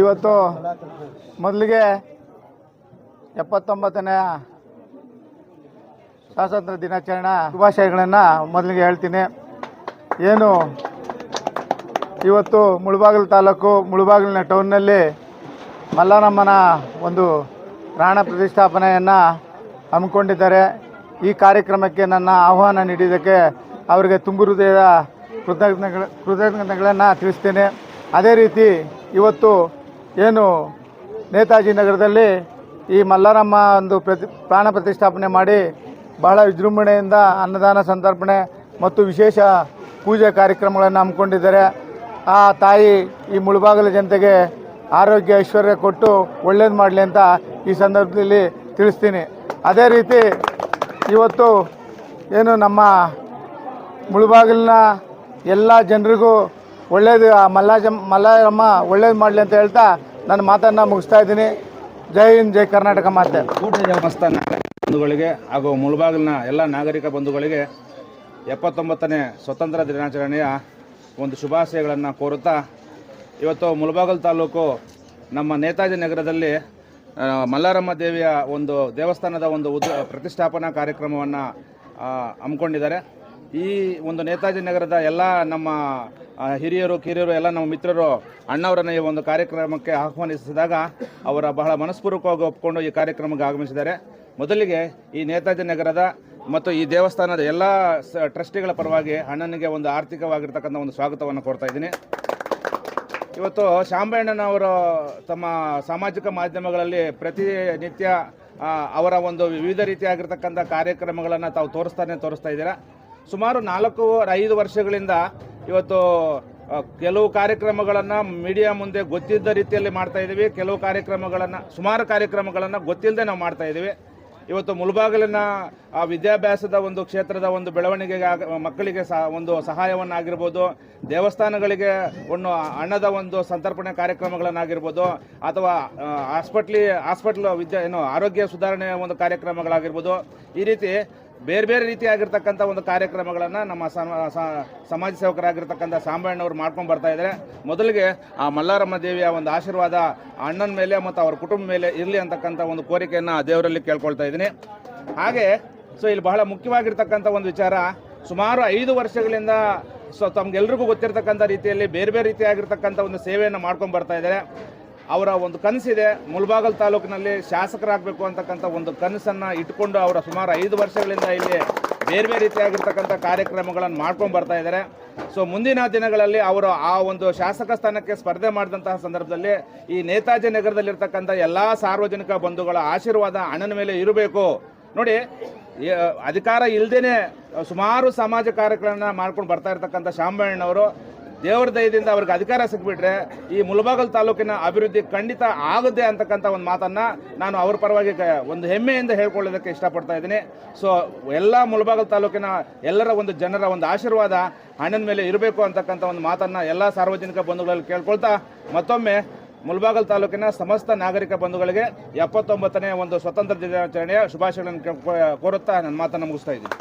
ಇವತ್ತು ಮೊದಲಿಗೆ ಎಪ್ಪತ್ತೊಂಬತ್ತನೇ ಸ್ವಾತಂತ್ರ್ಯ ದಿನಾಚರಣೆ ಶುಭಾಶಯಗಳನ್ನು ಮೊದಲಿಗೆ ಹೇಳ್ತೀನಿ. ಏನು? ಇವತ್ತು ಮುಳಬಾಗಿಲು ತಾಲೂಕು, ಮುಳಬಾಗಿಲಿನ ಟೌನ್ನಲ್ಲಿ ಮಲ್ಲನಮ್ಮನ ಒಂದು ಪ್ರಾಣ ಪ್ರತಿಷ್ಠಾಪನೆಯನ್ನು ಹಮ್ಮಿಕೊಂಡಿದ್ದಾರೆ. ಈ ಕಾರ್ಯಕ್ರಮಕ್ಕೆ ನನ್ನ ಆಹ್ವಾನ ನೀಡಿದ್ದಕ್ಕೆ ಅವರಿಗೆ ತುಂಬು ಹೃದಯದ ಕೃತಜ್ಞತೆಗಳ ಕೃತಜ್ಞತೆಗಳನ್ನು ತಿಳಿಸ್ತೇನೆ. ಅದೇ ರೀತಿ ಇವತ್ತು ಏನು ನೇತಾಜಿ ನಗರದಲ್ಲಿ ಈ ಮಲ್ಲಾರಮ್ಮ ಒಂದು ಪ್ರತಿ, ಪ್ರಾಣ ಪ್ರತಿಷ್ಠಾಪನೆ ಮಾಡಿ ಬಹಳ ವಿಜೃಂಭಣೆಯಿಂದ ಅನ್ನದಾನ ಸಂತರ್ಪಣೆ ಮತ್ತು ವಿಶೇಷ ಪೂಜೆ ಕಾರ್ಯಕ್ರಮಗಳನ್ನು ಹಮ್ಮಿಕೊಂಡಿದ್ದಾರೆ. ಆ ತಾಯಿ ಈ ಮುಳುಬಾಗಲ ಜನತೆಗೆ ಆರೋಗ್ಯ ಐಶ್ವರ್ಯ ಕೊಟ್ಟು ಒಳ್ಳೇದು ಮಾಡಲಿ ಅಂತ ಈ ಸಂದರ್ಭದಲ್ಲಿ ತಿಳಿಸ್ತೀನಿ. ಅದೇ ರೀತಿ ಇವತ್ತು ಏನು ನಮ್ಮ ಮುಳುಬಾಗಿಲಿನ ಎಲ್ಲ ಜನರಿಗೂ ಒಳ್ಳೇದು ಆ ಮಲ್ಲಾಜ ಮಲ್ಲಾರಮ್ಮ ಒಳ್ಳೇದು ಮಾಡಲಿ ಅಂತ ಹೇಳ್ತಾ ನನ್ನ ಮಾತನ್ನು ಮುಗಿಸ್ತಾ ಇದ್ದೀನಿ. ಜೈ ಹಿಂದ್, ಜೈ ಕರ್ನಾಟಕ ಮಾತೆ. ಊಟ ದೇವಸ್ಥಾನ ಬಂಧುಗಳಿಗೆ ಹಾಗೂ ಮುಳಬಾಗಿಲಿನ ಎಲ್ಲ ನಾಗರಿಕ ಬಂಧುಗಳಿಗೆ ಎಪ್ಪತ್ತೊಂಬತ್ತನೇ ಸ್ವತಂತ್ರ ದಿನಾಚರಣೆಯ ಒಂದು ಶುಭಾಶಯಗಳನ್ನು ಕೋರುತ್ತಾ ಇವತ್ತು ಮುಳಬಾಗಲ್ ತಾಲೂಕು ನಮ್ಮ ನೇತಾಜಿ ನಗರದಲ್ಲಿ ಮಲ್ಲಾರಮ್ಮ ದೇವಿಯ ಒಂದು ದೇವಸ್ಥಾನದ ಒಂದು ಉದ್ ಪ್ರತಿಷ್ಠಾಪನಾ ಕಾರ್ಯಕ್ರಮವನ್ನು ಹಮ್ಮಿಕೊಂಡಿದ್ದಾರೆ. ಈ ಒಂದು ನೇತಾಜಿ ನಗರದ ಎಲ್ಲ ನಮ್ಮ ಹಿರಿಯರು, ಕಿರಿಯರು, ಎಲ್ಲ ನಮ್ಮ ಮಿತ್ರರು, ಅಣ್ಣವರನ್ನ ಈ ಒಂದು ಕಾರ್ಯಕ್ರಮಕ್ಕೆ ಆಹ್ವಾನಿಸಿದಾಗ ಅವರ ಬಹಳ ಮನಸ್ಪೂರ್ವಕವಾಗಿ ಒಪ್ಪಿಕೊಂಡು ಈ ಕಾರ್ಯಕ್ರಮಕ್ಕೆ ಆಗಮಿಸಿದ್ದಾರೆ. ಮೊದಲಿಗೆ ಈ ನೇತಾಜಿ ನಗರದ ಮತ್ತು ಈ ದೇವಸ್ಥಾನದ ಎಲ್ಲ ಟ್ರಸ್ಟಿಗಳ ಪರವಾಗಿ ಅಣ್ಣನಿಗೆ ಒಂದು ಆರ್ಥಿಕವಾಗಿರ್ತಕ್ಕಂಥ ಒಂದು ಸ್ವಾಗತವನ್ನು ಕೊಡ್ತಾ ಇದ್ದೀನಿ. ಇವತ್ತು ಶಾಂಬಣ್ಣನವರು ತಮ್ಮ ಸಾಮಾಜಿಕ ಮಾಧ್ಯಮಗಳಲ್ಲಿ ಪ್ರತಿನಿತ್ಯ ನಿತ್ಯ ಅವರ ಒಂದು ವಿವಿಧ ರೀತಿಯಾಗಿರ್ತಕ್ಕಂಥ ಕಾರ್ಯಕ್ರಮಗಳನ್ನು ತಾವು ತೋರಿಸ್ತಾನೆ ತೋರಿಸ್ತಾ ಇದ್ದೀರಾ. ಸುಮಾರು ನಾಲ್ಕು ಐದು ವರ್ಷಗಳಿಂದ ಇವತ್ತು ಕೆಲವು ಕಾರ್ಯಕ್ರಮಗಳನ್ನು ಮೀಡಿಯಾ ಮುಂದೆ ಗೊತ್ತಿದ್ದ ರೀತಿಯಲ್ಲಿ ಮಾಡ್ತಾ ಇದ್ದೀವಿ ಕೆಲವು ಕಾರ್ಯಕ್ರಮಗಳನ್ನು ಸುಮಾರು ಕಾರ್ಯಕ್ರಮಗಳನ್ನು ಗೊತ್ತಿಲ್ಲದೆ ನಾವು ಮಾಡ್ತಾ ಇದ್ದೀವಿ ಇವತ್ತು ಮುಳಬಾಗಿಲಿನ ಆ, ವಿದ್ಯಾಭ್ಯಾಸದ ಒಂದು ಕ್ಷೇತ್ರದ ಒಂದು ಬೆಳವಣಿಗೆಗೆ ಮಕ್ಕಳಿಗೆ ಸಹ ಒಂದು ಸಹಾಯವನ್ನಾಗಿರ್ಬೋದು ದೇವಸ್ಥಾನಗಳಿಗೆ ಒಂದು ಹಣದ ಒಂದು ಸಂತರ್ಪಣೆ ಕಾರ್ಯಕ್ರಮಗಳನ್ನಾಗಿರ್ಬೋದು ಅಥವಾ ಹಾಸ್ಪಿಟ್ಲಿ ಹಾಸ್ಪಿಟ್ಲ್ ವಿದ್ಯಾ ಏನು ಆರೋಗ್ಯ ಸುಧಾರಣೆಯ ಒಂದು ಕಾರ್ಯಕ್ರಮಗಳಾಗಿರ್ಬೋದು ಈ ರೀತಿ ಬೇರೆ ಬೇರೆ ರೀತಿಯಾಗಿರ್ತಕ್ಕಂಥ ಒಂದು ಕಾರ್ಯಕ್ರಮಗಳನ್ನು ನಮ್ಮ ಸಮಾಜ ಸೇವಕರಾಗಿರ್ತಕ್ಕಂಥ ಸಾಂಬಣ್ಣವರು ಮಾಡ್ಕೊಂಡು ಬರ್ತಾ ಇದ್ದಾರೆ ಮೊದಲಿಗೆ ಆ ಮಲ್ಲಾರಮ್ಮ ದೇವಿಯ ಒಂದು ಆಶೀರ್ವಾದ ಆ ಅಣ್ಣನ ಮೇಲೆ ಮತ್ತು ಅವ್ರ ಕುಟುಂಬ ಮೇಲೆ ಇರಲಿ ಅಂತಕ್ಕಂಥ ಒಂದು ಕೋರಿಕೆಯನ್ನು ದೇವರಲ್ಲಿ ಕೇಳ್ಕೊಳ್ತಾ ಇದ್ದೀನಿ. ಹಾಗೆ, ಸೊ ಇಲ್ಲಿ ಬಹಳ ಮುಖ್ಯವಾಗಿರ್ತಕ್ಕಂಥ ಒಂದು ವಿಚಾರ, ಸುಮಾರು ಐದು ವರ್ಷಗಳಿಂದ ಸೊ ತಮ್ಗೆಲ್ರಿಗೂ ಗೊತ್ತಿರತಕ್ಕಂಥ ರೀತಿಯಲ್ಲಿ ಬೇರೆ ಬೇರೆ ರೀತಿಯಾಗಿರ್ತಕ್ಕಂಥ ಒಂದು ಸೇವೆಯನ್ನು ಮಾಡ್ಕೊಂಡು ಬರ್ತಾ ಇದ್ದಾರೆ ಅವರ ಒಂದು ಕನಸಿದೆ ಮುಳಬಾಗಲ್ ತಾಲೂಕಿನಲ್ಲಿ ಶಾಸಕರಾಗಬೇಕು ಅಂತಕ್ಕಂಥ ಒಂದು ಕನಸನ್ನು ಇಟ್ಕೊಂಡು ಅವರ ಸುಮಾರು ಐದು ವರ್ಷಗಳಿಂದ ಇಲ್ಲಿ ಬೇರೆ ಬೇರೆ ರೀತಿಯಾಗಿರ್ತಕ್ಕಂಥ ಕಾರ್ಯಕ್ರಮಗಳನ್ನು ಮಾಡ್ಕೊಂಡು ಬರ್ತಾ ಇದ್ದಾರೆ. ಸೊ ಮುಂದಿನ ದಿನಗಳಲ್ಲಿ ಅವರು ಆ ಒಂದು ಶಾಸಕ ಸ್ಥಾನಕ್ಕೆ ಸ್ಪರ್ಧೆ ಮಾಡಿದಂತಹ ಸಂದರ್ಭದಲ್ಲಿ ಈ ನೇತಾಜಿ ನಗರದಲ್ಲಿರ್ತಕ್ಕಂಥ ಎಲ್ಲ ಸಾರ್ವಜನಿಕ ಬಂಧುಗಳ ಆಶೀರ್ವಾದ ಹಣನ ಮೇಲೆ ಇರಬೇಕು. ನೋಡಿ ಅಧಿಕಾರ ಇಲ್ಲದೇನೆ ಸುಮಾರು ಸಮಾಜ ಕಾರ್ಯಗಳನ್ನು ಮಾಡ್ಕೊಂಡು ಬರ್ತಾ ಇರ್ತಕ್ಕಂಥ ಶಾಂಬಣ್ಣನವರು ದೇವರ ದಯದಿಂದ ಅವ್ರಿಗೆ ಅಧಿಕಾರ ಸಿಕ್ಬಿಟ್ರೆ ಈ ಮುಲಬಾಗಲ್ ತಾಲೂಕಿನ ಅಭಿವೃದ್ಧಿ ಖಂಡಿತ ಆಗುತ್ತೆ ಅಂತಕ್ಕಂಥ ಒಂದು ಮಾತನ್ನ ನಾನು ಅವ್ರ ಪರವಾಗಿ ಒಂದು ಹೆಮ್ಮೆಯಿಂದ ಹೇಳ್ಕೊಳ್ಳೋದಕ್ಕೆ ಇಷ್ಟಪಡ್ತಾ ಇದ್ದೀನಿ. ಸೊ ಎಲ್ಲ ಮುಳಬಾಗಲ್ ತಾಲೂಕಿನ ಎಲ್ಲರ ಒಂದು ಜನರ ಒಂದು ಆಶೀರ್ವಾದ ಹಣ್ಣಿನ ಮೇಲೆ ಇರಬೇಕು ಅಂತಕ್ಕಂಥ ಒಂದು ಮಾತನ್ನ ಎಲ್ಲ ಸಾರ್ವಜನಿಕ ಬಂಧುಗಳಲ್ಲಿ ಕೇಳ್ಕೊಳ್ತಾ ಮತ್ತೊಮ್ಮೆ ಮುಲ್ಬಾಗಲ್ ತಾಲೂಕಿನ ಸಮಸ್ತ ನಾಗರಿಕ ಬಂಧುಗಳಿಗೆ ಎಪ್ಪತ್ತೊಂಬತ್ತನೇ ಒಂದು ಸ್ವತಂತ್ರ ದಿನಾಚರಣೆಯ ಶುಭಾಶಯಗಳನ್ನು ಕೋರುತ್ತಾ ನನ್ನ ಮಾತನ್ನು ಮುಗಿಸ್ತಾ ಇದ್ದೀನಿ.